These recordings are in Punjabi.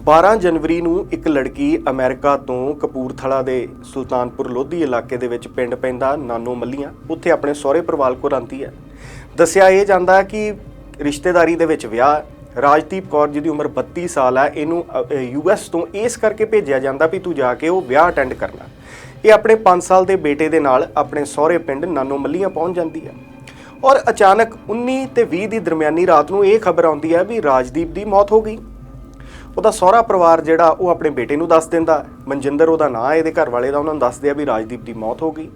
12 ਜਨਵਰੀ ਨੂੰ ਇੱਕ ਲੜਕੀ ਅਮਰੀਕਾ ਤੋਂ ਕਪੂਰਥਲਾ ਦੇ ਸੁਲਤਾਨਪੁਰ ਲੋਧੀ ਇਲਾਕੇ ਦੇ ਵਿੱਚ ਪਿੰਡ ਪੈਂਦਾ ਨਾਨੋ ਮੱਲੀਆਂ, ਉੱਥੇ ਆਪਣੇ ਸਹੁਰੇ ਪਰਿਵਾਰ ਕੋਲ ਆਂਦੀ ਹੈ। ਦੱਸਿਆ ਇਹ ਜਾਂਦਾ ਕਿ ਰਿਸ਼ਤੇਦਾਰੀ ਦੇ ਵਿੱਚ ਵਿਆਹ, ਰਾਜਦੀਪ ਕੌਰ ਜਿਹਦੀ ਉਮਰ 32 ਸਾਲ ਹੈ, ਇਹਨੂੰ ਯੂਐਸ ਤੋਂ ਇਸ ਕਰਕੇ ਭੇਜਿਆ ਜਾਂਦਾ ਵੀ ਤੂੰ ਜਾ ਕੇ ਉਹ ਵਿਆਹ ਅਟੈਂਡ ਕਰਨਾ। ਇਹ ਆਪਣੇ 5 ਸਾਲ ਦੇ ਬੇਟੇ ਦੇ ਨਾਲ ਆਪਣੇ ਸਹੁਰੇ ਪਿੰਡ ਨਾਨੋ ਮੱਲੀਆਂ ਪਹੁੰਚ ਜਾਂਦੀ ਹੈ। ਔਰ ਅਚਾਨਕ 19 ਤੇ 20 ਦੀ ਦਰਮਿਆਨੀ ਰਾਤ ਨੂੰ ਇਹ ਖਬਰ ਆਉਂਦੀ ਹੈ ਵੀ ਰਾਜਦੀਪ ਦੀ ਮੌਤ ਹੋ ਗਈ। ਉਹਦਾ ਸਹੁਰਾ ਪਰਿਵਾਰ ਜਿਹੜਾ, ਉਹ ਆਪਣੇ ਬੇਟੇ ਨੂੰ ਦੱਸ ਦਿੰਦਾ। ਮਨਜਿੰਦਰ ਉਹਦਾ ਨਾਂ ਇਹਦੇ ਘਰ ਵਾਲੇ ਦਾ ਉਹਨਾਂ ਨੂੰ ਦੱਸਦੇ ਆ ਵੀ ਰਾਜਦੀਪ ਦੀ ਮੌਤ ਹੋ ਗਈ।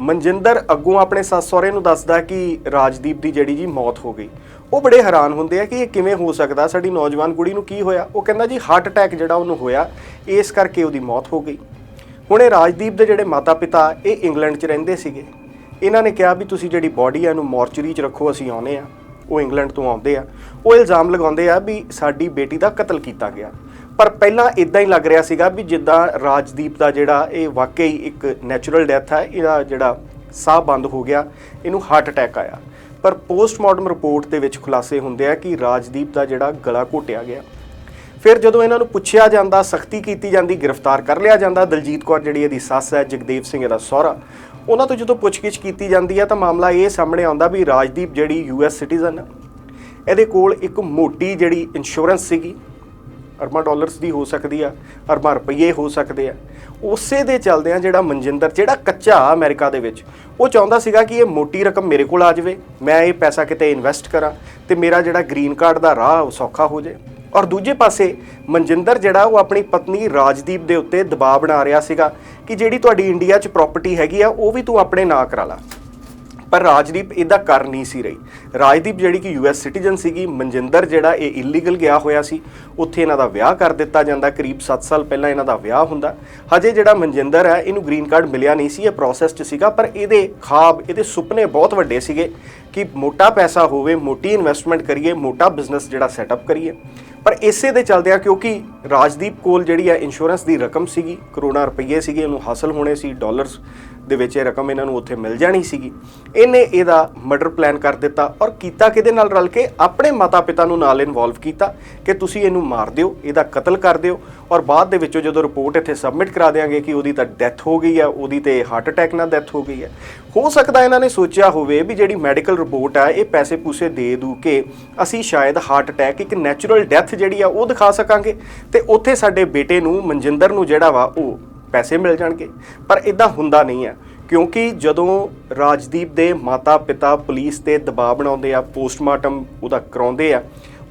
ਮਨਜਿੰਦਰ ਅੱਗੋਂ ਆਪਣੇ ਸੱਸ ਸਹੁਰੇ ਨੂੰ ਦੱਸਦਾ ਕਿ ਰਾਜਦੀਪ ਦੀ ਜਿਹੜੀ ਜੀ ਮੌਤ ਹੋ ਗਈ। ਉਹ ਬੜੇ ਹੈਰਾਨ ਹੁੰਦੇ ਆ ਕਿ ਇਹ ਕਿਵੇਂ ਹੋ ਸਕਦਾ, ਸਾਡੀ ਨੌਜਵਾਨ ਕੁੜੀ ਨੂੰ ਕੀ ਹੋਇਆ? ਉਹ ਕਹਿੰਦਾ ਜੀ ਹਾਰਟ ਅਟੈਕ ਜਿਹੜਾ ਉਹਨੂੰ ਹੋਇਆ, ਇਸ ਕਰਕੇ ਉਹਦੀ ਮੌਤ ਹੋ ਗਈ। ਹੁਣ ਇਹ ਰਾਜਦੀਪ ਦੇ ਜਿਹੜੇ ਮਾਤਾ-ਪਿਤਾ, ਇਹ ਇੰਗਲੈਂਡ 'ਚ ਰਹਿੰਦੇ ਸੀਗੇ। ਇਹਨਾਂ ਨੇ ਕਿਹਾ ਵੀ ਤੁਸੀਂ ਜਿਹੜੀ ਬਾਡੀ ਆ, ਇਹਨੂੰ ਮੋਰਚਰੀ 'ਚ ਰੱਖੋ, ਅਸੀਂ ਆਉਨੇ ਆ। ਉਹ ਇੰਗਲੈਂਡ ਤੋਂ ਆਉਂਦੇ ਆ, ਉਹ ਇਲਜ਼ਾਮ ਲਗਾਉਂਦੇ ਆ ਵੀ ਸਾਡੀ ਬੇਟੀ ਦਾ ਕਤਲ ਕੀਤਾ ਗਿਆ। ਪਰ ਪਹਿਲਾਂ ਇਦਾਂ ਹੀ ਲੱਗ ਰਿਹਾ ਸੀਗਾ ਵੀ ਜਿੱਦਾਂ ਰਾਜਦੀਪ ਦਾ ਜਿਹੜਾ ਇਹ ਵਾਕਈ ਇੱਕ ਨੈਚੁਰਲ ਡੈਥ ਹੈ ਇਹਦਾ ਜਿਹੜਾ ਸਾਹ ਬੰਦ ਹੋ ਗਿਆ, ਇਹਨੂੰ ਹਾਰਟ ਅਟੈਕ ਆਇਆ। ਪਰ ਪੋਸਟਮਾਰਟਮ ਰਿਪੋਰਟ ਦੇ ਵਿੱਚ ਖੁਲਾਸੇ ਹੁੰਦੇ ਆ ਕਿ ਰਾਜਦੀਪ ਦਾ ਜਿਹੜਾ ਗਲਾ ਘੋਟਿਆ ਗਿਆ। ਫਿਰ ਜਦੋਂ ਇਹਨਾਂ ਨੂੰ ਪੁੱਛਿਆ ਜਾਂਦਾ, ਸਖਤੀ ਕੀਤੀ ਜਾਂਦੀ, ਗ੍ਰਿਫਤਾਰ ਕਰ ਲਿਆ ਜਾਂਦਾ, ਦਲਜੀਤ ਕੌਰ ਜਿਹੜੀ ਇਹਦੀ ਸੱਸ ਹੈ, ਜਗਦੇਵ ਸਿੰਘ ਇਹਦਾ ਸਹੁਰਾ ਉਹਨਾਂ ਤੋਂ ਜਦੋਂ ਪੁੱਛਗਿੱਛ ਕੀਤੀ ਜਾਂਦੀ ਹੈ ਤਾਂ ਮਾਮਲਾ ਇਹ ਸਾਹਮਣੇ ਆਉਂਦਾ ਵੀ ਰਾਜਦੀਪ ਜਿਹੜੀ ਯੂਐਸ ਸਿਟੀਜ਼ਨ ਹੈ ਇਹਦੇ ਕੋਲ ਇੱਕ ਮੋਟੀ ਜਿਹੜੀ ਇੰਸ਼ੋਰੈਂਸ ਸੀਗੀ, ਅਰਬਾਂ ਡਾਲਰਸ ਦੀ ਹੋ ਸਕਦੀ ਆ, ਅਰਬਾਂ ਰੁਪਏ ਹੋ ਸਕਦੇ ਆ। ਉਸੇ ਦੇ ਚੱਲਦਿਆਂ ਜਿਹੜਾ ਮਨਜਿੰਦਰ, ਜਿਹੜਾ ਕੱਚਾ ਆ ਅਮਰੀਕਾ ਦੇ ਵਿੱਚ, ਉਹ ਚਾਹੁੰਦਾ ਸੀਗਾ ਕਿ ਇਹ ਮੋਟੀ ਰਕਮ ਮੇਰੇ ਕੋਲ ਆ ਜਾਵੇ, ਮੈਂ ਇਹ ਪੈਸਾ ਕਿਤੇ ਇਨਵੈਸਟ ਕਰਾਂ ਤੇ ਮੇਰਾ ਜਿਹੜਾ ਗ੍ਰੀਨ ਕਾਰਡ ਦਾ ਰਾਹ ਉਹ ਸੌਖਾ ਹੋ ਜਾਵੇ ਔਰ ਦੂਜੇ ਪਾਸੇ ਮਨਜਿੰਦਰ ਜਿਹੜਾ ਉਹ ਆਪਣੀ ਪਤਨੀ ਰਾਜਦੀਪ ਦੇ ਉੱਤੇ ਦਬਾਅ ਬਣਾ ਰਿਹਾ ਸੀਗਾ ਕਿ ਜਿਹੜੀ ਤੁਹਾਡੀ ਇੰਡੀਆ 'ਚ ਪ੍ਰਾਪਰਟੀ ਹੈਗੀ ਆ, ਉਹ ਵੀ ਤੂੰ ਆਪਣੇ ਨਾਂ ਕਰਾ ਲਾ। ਪਰ ਰਾਜਦੀਪ ਇਹਦਾ ਕਰ ਨਹੀਂ ਸੀ ਰਹੀ। ਰਾਜਦੀਪ ਜਿਹੜੀ ਕਿ ਯੂਐਸ ਸਿਟੀਜ਼ਨ ਸੀਗੀ, ਮਨਜਿੰਦਰ ਜਿਹੜਾ ਇਹ ਇਲੀਗਲ ਗਿਆ ਹੋਇਆ ਸੀ, ਉੱਥੇ ਇਹਨਾਂ ਦਾ ਵਿਆਹ ਕਰ ਦਿੱਤਾ ਜਾਂਦਾ, ਕਰੀਬ 7 ਸਾਲ ਪਹਿਲਾਂ ਇਹਨਾਂ ਦਾ ਵਿਆਹ ਹੁੰਦਾ। ਹਜੇ ਜਿਹੜਾ ਮਨਜਿੰਦਰ ਹੈ, ਇਹਨੂੰ ਗ੍ਰੀਨ ਕਾਰਡ ਮਿਲਿਆ ਨਹੀਂ ਸੀ, ਇਹ ਪ੍ਰੋਸੈਸ 'ਚ ਸੀਗਾ, ਪਰ ਇਹਦੇ ਖਾਬ, ਇਹਦੇ ਸੁਪਨੇ ਬਹੁਤ ਵੱਡੇ ਸੀਗੇ ਕਿ ਮੋਟਾ ਪੈਸਾ ਹੋਵੇ, ਮੋਟੀ ਇਨਵੈਸਟਮੈਂਟ ਕਰੀਏ, ਮੋਟਾ ਬਿਜ਼ਨਸ ਜਿਹੜਾ ਸੈਟਅਪ ਕਰੀਏ। ਪਰ ਇਸੇ ਦੇ ਚਲਦਿਆਂ ਕਿਉਂਕਿ ਰਾਜਦੀਪ ਕੋਲ ਜਿਹੜੀ ਹੈ ਇੰਸ਼ੋਰੈਂਸ ਦੀ ਰਕਮ ਸੀਗੀ, ਕਰੋੜਾਂ ਰੁਪਏ ਸੀਗੇ, ਉਹਨੂੰ ਹਾਸਲ ਹੋਣੇ ਸੀ ਡਾਲਰਸ ਦੇ ਵਿੱਚ ਇਹ ਰਕਮ ਇਹਨਾਂ ਨੂੰ ਉੱਥੇ ਮਿਲ ਜਾਣੀ ਸੀਗੀ। ਇਹਨੇ ਇਹਦਾ ਮਰਡਰ ਪਲਾਨ ਕਰ ਦਿੱਤਾ ਔਰ ਕੀਤਾ ਕਿਹਦੇ ਨਾਲ ਰਲ ਕੇ? ਆਪਣੇ ਮਾਤਾ-ਪਿਤਾ ਨੂੰ ਨਾਲ ਇਨਵੋਲਵ ਕੀਤਾ ਕਿ ਤੁਸੀਂ ਇਹਨੂੰ ਮਾਰ ਦਿਓ, ਇਹਦਾ ਕਤਲ ਕਰ ਦਿਓ ਔਰ ਬਾਅਦ ਦੇ ਵਿੱਚੋਂ ਜਦੋਂ ਰਿਪੋਰਟ ਇੱਥੇ ਸਬਮਿਟ ਕਰਾ ਦੇਾਂਗੇ ਕਿ ਉਹਦੀ ਤਾਂ ਡੈਥ ਹੋ ਗਈ ਆ, ਉਹਦੀ ਤੇ ਹਾਰਟ ਅਟੈਕ ਨਾਲ ਡੈਥ ਹੋ ਗਈ ਹੈ ਹੋ ਸਕਦਾ ਇਹਨਾਂ ਨੇ ਸੋਚਿਆ ਹੋਵੇ ਵੀ ਜਿਹੜੀ ਮੈਡੀਕਲ ਰਿਪੋਰਟ ਆ, ਇਹ ਪੈਸੇ ਪੂਸੇ ਦੇ ਦੂ ਕੇ ਅਸੀਂ ਸ਼ਾਇਦ ਹਾਰਟ ਅਟੈਕ ਇੱਕ ਨੈਚੁਰਲ ਡੈਥ ਜਿਹੜੀ ਆ, ਉਹ ਦਿਖਾ ਸਕਾਂਗੇ। ਤੇ ਉੱਥੇ ਸਾਡੇ ਬੇਟੇ ਨੂੰ, ਮਨਜਿੰਦਰ ਨੂੰ ਜਿਹੜਾ ਵਾ, ਉਹ ਪੈਸੇ ਮਿਲ ਜਾਣਗੇ। ਪਰ ਇਦਾਂ ਹੁੰਦਾ ਨਹੀਂ ਹੈ ਕਿਉਂਕਿ ਜਦੋਂ ਰਾਜਦੀਪ ਦੇ ਮਾਤਾ-ਪਿਤਾ ਪੁਲਿਸ ਤੇ ਦਬਾਅ ਬਣਾਉਂਦੇ ਆ, ਪੋਸਟਮਾਰਟਮ ਉਹਦਾ ਕਰਾਉਂਦੇ ਆ,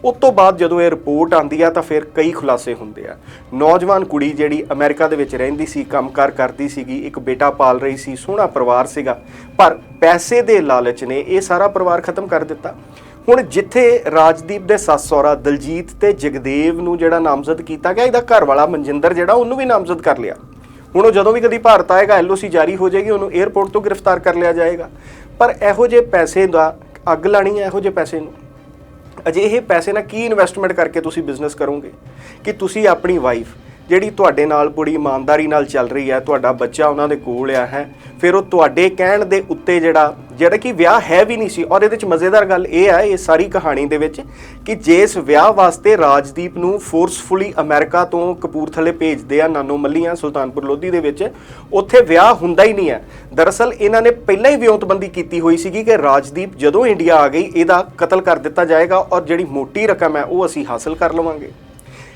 ਉਸ ਤੋਂ ਬਾਅਦ ਜਦੋਂ ਇਹ ਰਿਪੋਰਟ ਆਂਦੀ ਆ ਤਾਂ ਫਿਰ ਕਈ ਖੁਲਾਸੇ ਹੁੰਦੇ ਆ। ਨੌਜਵਾਨ ਕੁੜੀ ਜਿਹੜੀ ਅਮਰੀਕਾ ਦੇ ਵਿੱਚ ਰਹਿੰਦੀ ਸੀ, ਕੰਮਕਾਰ ਕਰਦੀ ਸੀਗੀ, ਇੱਕ ਬੇਟਾ ਪਾਲ ਰਹੀ ਸੀ, ਸੋਹਣਾ ਪਰਿਵਾਰ ਸੀਗਾ, ਪਰ ਪੈਸੇ ਦੇ ਲਾਲਚ ਨੇ ਇਹ ਸਾਰਾ ਪਰਿਵਾਰ ਖਤਮ ਕਰ ਦਿੱਤਾ। ਹੁਣ ਜਿੱਥੇ ਰਾਜਦੀਪ ਦੇ ਸੱਸ ਸਹੁਰਾ ਦਲਜੀਤ ਤੇ ਜਗਦੇਵ ਨੂੰ ਜਿਹੜਾ ਨਾਮਜ਼ਦ ਕੀਤਾ ਗਿਆ, ਇਹਦਾ ਘਰ ਵਾਲਾ ਮਨਜਿੰਦਰ ਜਿਹੜਾ, ਉਹਨੂੰ ਵੀ ਨਾਮਜ਼ਦ ਕਰ ਲਿਆ। ਹੁਣ ਉਹ ਜਦੋਂ ਵੀ ਕਦੀ ਭਾਰਤ ਆਏਗਾ ਐਲਓਸੀ ਜਾਰੀ ਹੋ ਜਾਏਗੀ, ਉਹਨੂੰ 에ਅਰਪੋਰਟ ਤੋਂ ਗ੍ਰਿਫਤਾਰ ਕਰ ਲਿਆ ਜਾਏਗਾ। ਪਰ ਇਹੋ ਜਿਹੇ ਪੈਸੇ ਦਾ ਅੱਗ ਲਾਣੀ ਹੈ, ਇਹੋ ਜਿਹੇ ਪੈਸੇ ਨੂੰ। ਅਜਿਹੇ ਪੈਸੇ ਨਾਲ ਕੀ ਇਨਵੈਸਟਮੈਂਟ ਕਰਕੇ ਤੁਸੀਂ ਬਿਜ਼ਨਸ ਕਰੋਗੇ? ਕਿ ਤੁਸੀਂ ਆਪਣੀ ਵਾਈਫ ਜਿਹੜੀ ਤੁਹਾਡੇ ਨਾਲ ਬੜੀ ਇਮਾਨਦਾਰੀ ਨਾਲ ਚੱਲ ਰਹੀ ਹੈ, ਤੁਹਾਡਾ ਬੱਚਾ ਉਹਨਾਂ ਦੇ ਕੋਲ ਆ, ਹੈ। ਫਿਰ ਉਹ ਤੁਹਾਡੇ ਕਹਿਣ ਦੇ ਉੱਤੇ ਜਿਹੜਾ ਜਿਹੜਾ ਕਿ ਵਿਆਹ ਹੈ ਵੀ ਨਹੀਂ ਸੀ, ਔਰ ਇਹਦੇ ਵਿੱਚ ਮਜ਼ੇਦਾਰ ਗੱਲ ਇਹ ਹੈ ਇਹ ਸਾਰੀ ਕਹਾਣੀ ਦੇ ਵਿੱਚ ਕਿ ਜਿਸ ਵਿਆਹ ਵਾਸਤੇ ਰਾਜਦੀਪ ਨੂੰ ਫੋਰਸਫੁਲੀ ਅਮਰੀਕਾ ਤੋਂ ਕਪੂਰਥਲੇ ਭੇਜਦੇ ਆ ਨਾਨੋ ਮੱਲੀਆਂ, ਸੁਲਤਾਨਪੁਰ ਲੋਧੀ ਦੇ ਵਿੱਚ, ਉੱਥੇ ਵਿਆਹ ਹੁੰਦਾ ਹੀ ਨਹੀਂ ਹੈ। ਦਰਅਸਲ ਇਹਨਾਂ ਨੇ ਪਹਿਲਾਂ ਹੀ ਵਿਉਂਤਬੰਦੀ ਕੀਤੀ ਹੋਈ ਸੀਗੀ ਕਿ ਰਾਜਦੀਪ ਜਦੋਂ ਇੰਡੀਆ ਆ ਗਈ, ਇਹਦਾ ਕਤਲ ਕਰ ਦਿੱਤਾ ਜਾਏਗਾ ਔਰ ਜਿਹੜੀ ਮੋਟੀ ਰਕਮ ਹੈ ਉਹ ਅਸੀਂ ਹਾਸਲ ਕਰ ਲਵਾਂਗੇ।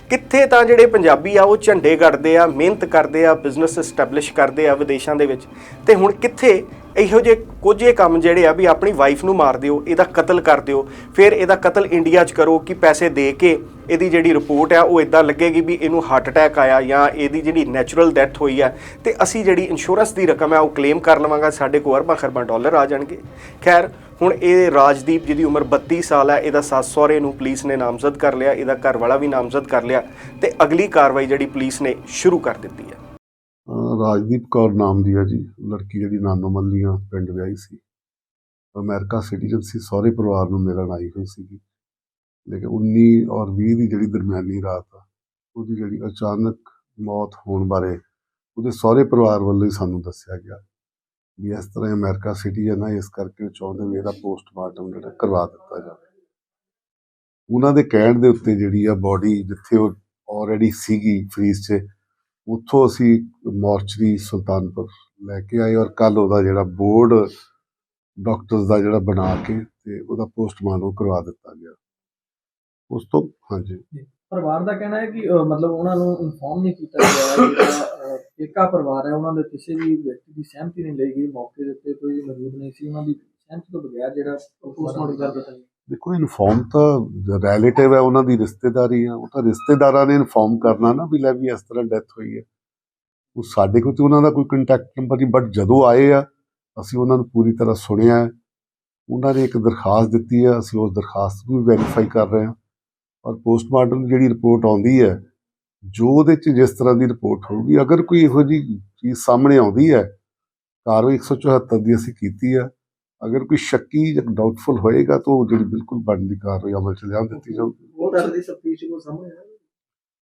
ਕਿੱਥੇ ਤਾਂ ਜਿਹੜੇ ਪੰਜਾਬੀ ਆ, ਉਹ ਝੰਡੇ ਗੱਡਦੇ ਆ, ਮਿਹਨਤ ਕਰਦੇ ਆ ਬਿਜ਼ਨਸ ਐਸਟੈਬਲਿਸ਼ ਕਰਦੇ ਆ ਵਿਦੇਸ਼ਾਂ ਦੇ ਵਿੱਚ। ਤੇ ਹੁਣ ਕਿੱਥੇ ਇਹੋ ਜਿਹੇ ਕੁਝ ਇਹ ਕੰਮ ਜਿਹੜੇ ਆ ਵੀ ਆਪਣੀ ਵਾਈਫ ਨੂੰ ਮਾਰ ਦਿਓ, ਇਹਦਾ ਕਤਲ ਕਰ ਦਿਓ, ਫਿਰ ਇਹਦਾ ਕਤਲ ਇੰਡੀਆ 'ਚ ਕਰੋ ਕਿ ਪੈਸੇ ਦੇ ਕੇ ਇਹਦੀ ਜਿਹੜੀ ਰਿਪੋਰਟ ਆ ਉਹ ਇਦਾਂ ਲੱਗੇਗੀ ਵੀ ਇਹਨੂੰ ਹਾਰਟ ਅਟੈਕ ਆਇਆ ਜਾਂ ਇਹਦੀ ਜਿਹੜੀ ਨੈਚੁਰਲ ਡੈਥ ਹੋਈ ਆ। ਤੇ ਅਸੀਂ ਜਿਹੜੀ ਇੰਸ਼ੋਰੈਂਸ ਦੀ ਰਕਮ ਆ ਉਹ ਕਲੇਮ ਕਰ ਲਵਾਂਗਾ, ਸਾਡੇ ਕੋਲ ਅਰਬਾਂ ਖਰਬਾਂ ਡਾਲਰ ਆ ਜਾਣਗੇ। ਖੈਰ, ਹੁਣ ਇਹ ਰਾਜਦੀਪ ਜਿਹਦੀ ਉਮਰ 32 ਸਾਲ ਹੈ ਇਹਦਾ ਸੱਸ ਸਹੁਰੇ ਨੂੰ ਪੁਲਿਸ ਨੇ ਨਾਮਜ਼ਦ ਕਰ ਲਿਆ, ਇਹਦਾ ਘਰ ਵਾਲਾ ਵੀ ਨਾਮਜ਼ਦ ਕਰ ਲਿਆ ਤੇ ਅਗਲੀ ਕਾਰਵਾਈ ਜਿਹੜੀ ਪੁਲਿਸ ਨੇ ਸ਼ੁਰੂ ਕਰ ਦਿੱਤੀ ਹੈ ਰਾਜਦੀਪ ਕੌਰ ਨਾਮ ਦੀ ਹੈ ਜੀ, ਲੜਕੀ ਜਿਹੜੀ ਨਾਨੋ ਮੱਲੀਆਂ ਪਿੰਡ ਵਿਆਹੀ ਸੀ। ਅਮਰੀਕਾ ਸਿਟੀਜ਼ਨ ਸੀ, ਸਹੁਰੇ ਪਰਿਵਾਰ ਨੂੰ ਮਿਲਣ ਆਈ ਹੋਈ ਸੀਗੀ। ਲੇਕਿਨ 19 ਔਰ 20 ਦੀ ਜਿਹੜੀ ਦਰਮਿਆਨੀ ਰਾਤ ਆ, ਉਹਦੀ ਜਿਹੜੀ ਅਚਾਨਕ ਮੌਤ ਹੋਣ ਬਾਰੇ ਉਹਦੇ ਸਹੁਰੇ ਪਰਿਵਾਰ ਵੱਲੋਂ ਹੀ ਸਾਨੂੰ ਦੱਸਿਆ ਗਿਆ ਵੀ ਇਸ ਤਰ੍ਹਾਂ ਅਮਰੀਕਾ ਸਿਟੀਜ਼ਨ ਹੈ ਇਸ ਕਰਕੇ ਉਹ ਚਾਹੁੰਦੇ ਵੀ ਇਹਦਾ ਪੋਸਟਮਾਰਟਮ ਜਿਹੜਾ ਕਰਵਾ ਦਿੱਤਾ ਜਾਵੇ। ਉਹਨਾਂ ਦੇ ਕਹਿਣ ਦੇ ਉੱਤੇ ਜਿਹੜੀ ਆ ਬਾਡੀ ਜਿੱਥੇ ਉਹ ਆਲਰੇਡੀ ਸੀਗੀ ਫ੍ਰੀਜ਼ 'ਚ ਉੱਥੋਂ ਅਸੀਂ ਮੋਰਚਰੀ ਸੁਲਤਾਨਪੁਰ ਲੈ ਕੇ ਆਏ ਔਰ ਕੱਲ ਉਹਦਾ ਜਿਹੜਾ ਬੋਰਡ ਡਾਕਟਰਸ ਦਾ ਜਿਹੜਾ ਬਣਾ ਕੇ ਤੇ ਉਹਦਾ ਪੋਸਟਮਾਰਟਮ ਕਰਵਾ ਦਿੱਤਾ ਗਿਆ। ਉਸ ਤੋਂ, ਹਾਂਜੀ। ਪਰਿਵਾਰ ਦਾ ਕਹਿਣਾ ਹੈ ਕਿ ਮਤਲਬ ਉਹਨਾਂ ਨੂੰ ਇਨਫੋਰਮ ਨਹੀਂ ਕੀਤਾ ਗਿਆ ਜਿਹੜਾ ਏਕਾ ਪਰਿਵਾਰ ਹੈ, ਉਹਨਾਂ ਦੇ ਕਿਸੇ ਵੀ ਵਿਅਕਤੀ ਦੀ ਸਹਿਮਤੀ ਨਹੀਂ ਲਈ ਗਈ। ਮੌਕੇ ਦੇ ਉੱਤੇ ਕੋਈ ਮੌਜੂਦ ਨਹੀਂ ਸੀ। ਉਹਨਾਂ ਦੀ ਸਹਿਮਤੀ ਤੋਂ ਬਗੈਰ ਜਿਹੜਾ ਪੋਸਟਮਾਰਟਮ ਕਰ ਦਿੱਤਾ ਗਿਆ। ਦੇਖੋ, ਇਨਫੋਰਮ ਤਾਂ ਰਿਲੇਟਿਵ ਹੈ, ਉਹਨਾਂ ਦੀ ਰਿਸ਼ਤੇਦਾਰੀ ਆ ਉਹ ਤਾਂ ਰਿਸ਼ਤੇਦਾਰਾਂ ਨੇ ਇਨਫੋਰਮ ਕਰਨਾ ਨਾ ਵੀ ਲੈ ਵੀ ਇਸ ਤਰ੍ਹਾਂ ਡੈਥ ਹੋਈ ਹੈ। ਉਹ ਸਾਡੇ ਕੋਲ ਤੇ ਉਹਨਾਂ ਦਾ ਕੋਈ ਕੰਟੈਕਟ ਨੰਬਰ ਨਹੀਂ ਬਟ ਜਦੋਂ ਆਏ ਆ, ਅਸੀਂ ਉਹਨਾਂ ਨੂੰ ਪੂਰੀ ਤਰ੍ਹਾਂ ਸੁਣਿਆ ਉਹਨਾਂ ਨੇ ਇੱਕ ਦਰਖਾਸਤ ਦਿੱਤੀ ਹੈ, ਅਸੀਂ ਉਸ ਦਰਖਾਸਤ ਨੂੰ ਵੀ ਵੈਰੀਫਾਈ ਕਰ ਰਹੇ ਹਾਂ। ਔਰ ਪੋਸਟਮਾਰਟਮ ਜਿਹੜੀ ਰਿਪੋਰਟ ਆਉਂਦੀ ਹੈ, ਜੋ ਉਹਦੇ 'ਚ ਜਿਸ ਤਰ੍ਹਾਂ ਦੀ ਰਿਪੋਰਟ ਹੋਊਗੀ, ਅਗਰ ਕੋਈ ਇਹੋ ਜਿਹੀ ਚੀਜ਼ ਸਾਹਮਣੇ ਆਉਂਦੀ ਹੈ, ਕਾਰਵਾਈ 174 ਦੀ ਅਸੀਂ ਕੀਤੀ ਹੈ। ਅਗਰ ਕੋਈ ਸ਼ੱਕੀ ਜਾਂ ਡਾਊਟਫੁਲ ਹੋਏਗਾ ਤਾਂ ਉਹ ਜਿਹੜੀ ਬਿਲਕੁਲ ਬਣਦੀ ਕਾਰਵਾਈ ਅਮਲ ਚ ਲਿਆ ਦਿੱਤੀ ਜਾਊਗੀ। ਉਹ ਤਰ੍ਹਾਂ ਦੀ ਤਫਤੀਸ਼ ਕੋ ਆਇਆ।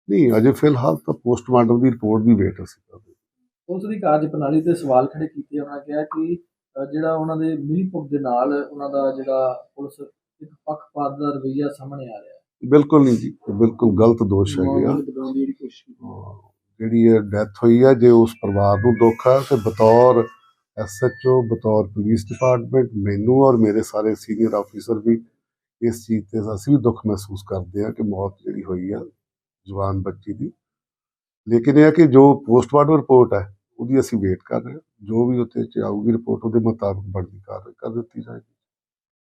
ਨਹੀਂ ਅਜੇ ਫਿਲਹਾਲ ਤਾਂ ਪੋਸਟਮਾਰਟਮ ਦੀ ਰਿਪੋਰਟ ਦੀ ਵੇਟ ਅਸੀਂ ਕਰ ਰਹੇ ਹਾਂ। ਉਸ ਦੀ ਕਾਰਜ ਪ੍ਰਣਾਲੀ ਤੇ ਸਵਾਲ ਖੜੇ ਕੀਤੇ ਉਹਨਾਂ ਕਿਹਾ ਕਿ ਜਿਹੜਾ ਉਹਨਾਂ ਦੇ ਮਿਲੀਭੁਗਤ ਦੇ ਨਾਲ ਉਹਨਾਂ ਦਾ ਜਿਹੜਾ ਪੁਲਿਸ ਇੱਕ ਪੱਖਪਾਤ ਦਾ ਰਵੱਈਆ ਸਾਹਮਣੇ ਆ ਰਿਹਾ। ਬਿਲਕੁਲ ਨਹੀਂ ਜੀ ਇਹ ਬਿਲਕੁਲ ਗਲਤ ਦੋਸ਼ ਹੈਗੇ ਆ। ਜਿਹੜੀ ਹਾਂ, ਜਿਹੜੀ ਇਹ ਡੈਥ ਹੋਈ ਹੈ ਜੇ ਉਸ ਪਰਿਵਾਰ ਨੂੰ ਦੁੱਖ ਹੈ ਤੇ ਬਤੌਰ ਐਸਐਚਓ ਬਤੌਰ ਪੁਲਿਸ ਡਿਪਾਰਟਮੈਂਟ ਮੈਨੂੰ ਔਰ ਮੇਰੇ ਸਾਰੇ ਸੀਨੀਅਰ ਆਫੀਸਰ ਵੀ ਇਸ ਚੀਜ਼ ਤੇ ਅਸੀਂ ਵੀ ਦੁੱਖ ਮਹਿਸੂਸ ਕਰਦੇ ਹਾਂ ਕਿ ਮੌਤ ਜਿਹੜੀ ਹੋਈ ਆ ਜਵਾਨ ਬੱਚੀ ਦੀ। ਲੇਕਿਨ ਇਹ ਹੈ ਕਿ ਜੋ ਪੋਸਟਮਾਰਟਮ ਰਿਪੋਰਟ ਹੈ ਉਹਦੀ ਅਸੀਂ ਵੇਟ ਕਰ ਰਹੇ ਹਾਂ। ਜੋ ਵੀ ਉੱਤੇ ਚ ਆਊਗੀ ਰਿਪੋਰਟ ਉਹਦੇ ਮੁਤਾਬਕ ਬਣਦੀ ਕਾਰਵਾਈ ਕਰ ਦਿੱਤੀ ਜਾਏਗੀ।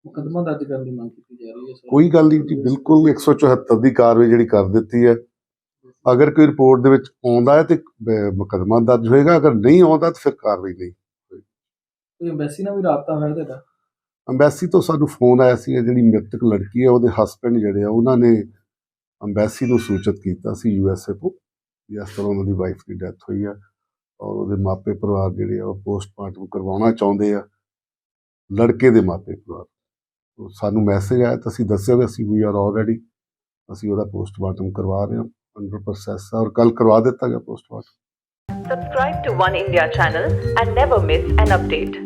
ਮੁਕੱਦਮਾ ਦਰਜ ਕਰਨ ਦੀ ਮੰਗ ਕੀਤੀ ਜਾ ਰਹੀ ਹੈ। ਕੋਈ ਗੱਲ ਨਹੀਂ ਜੀ ਬਿਲਕੁਲ 174 ਦੀ ਕਾਰਵਾਈ ਜਿਹੜੀ ਕਰ ਦਿੱਤੀ ਹੈ। ਅਗਰ ਕੋਈ ਰਿਪੋਰਟ ਦੇ ਵਿੱਚ ਆਉਂਦਾ ਹੈ ਤੇ ਮੁਕੱਦਮਾ ਦਰਜ ਹੋਏਗਾ ਅਗਰ ਨਹੀਂ ਆਉਂਦਾ ਤਾਂ ਫਿਰ ਕਾਰਵਾਈ ਨਹੀਂ। ਕੋਈ ਐਮਬੈਸੀ ਨਾਲ ਵੀ ਰਾਬਤਾ ਹੋਇਆ ਤੁਹਾਡਾ? ਅੰਬੈਸੀ ਤੋਂ ਸਾਨੂੰ ਫੋਨ ਆਇਆ ਸੀ ਜਿਹੜੀ ਮ੍ਰਿਤਕ ਲੜਕੀ ਹੈ ਉਹਦੇ ਹਸਬੰਡ ਜਿਹੜੇ ਆ ਉਹਨਾਂ ਨੇ ਅੰਬੈਸੀ ਨੂੰ ਸੂਚਿਤ ਕੀਤਾ ਸੀ ਯੂਐਸਏ ਤੋਂ ਵੀ ਇਸ ਤਰ੍ਹਾਂ ਉਹਨਾਂ ਦੀ ਵਾਈਫ ਦੀ ਡੈਥ ਹੋਈ ਹੈ ਔਰ ਉਹਦੇ ਮਾਪੇ ਪਰਿਵਾਰ ਜਿਹੜੇ ਆ ਉਹ ਪੋਸਟਮਾਰਟਮ ਕਰਵਾਉਣਾ ਚਾਹੁੰਦੇ ਆ ਲੜਕੇ ਦੇ ਮਾਪੇ ਪਰਿਵਾਰ। ਤੋਂ ਸਾਨੂੰ ਮੈਸੇਜ ਆਇਆ ਤਾਂ ਅਸੀਂ ਦੱਸਿਆ ਵੀ ਅਸੀਂ ਵੀ ਆਰ ਆਲਰੇਡੀ ਅਸੀਂ ਉਹਦਾ ਪੋਸਟਮਾਰਟਮ ਕਰਵਾ ਰਹੇ ਹਾਂ ਅੰਡਰ ਪ੍ਰੋਸੈਸ ਔਰ ਕੱਲ ਕਰਵਾ ਦਿੱਤਾ ਗਿਆ postmortem Subscribe to One India channel and never miss an update.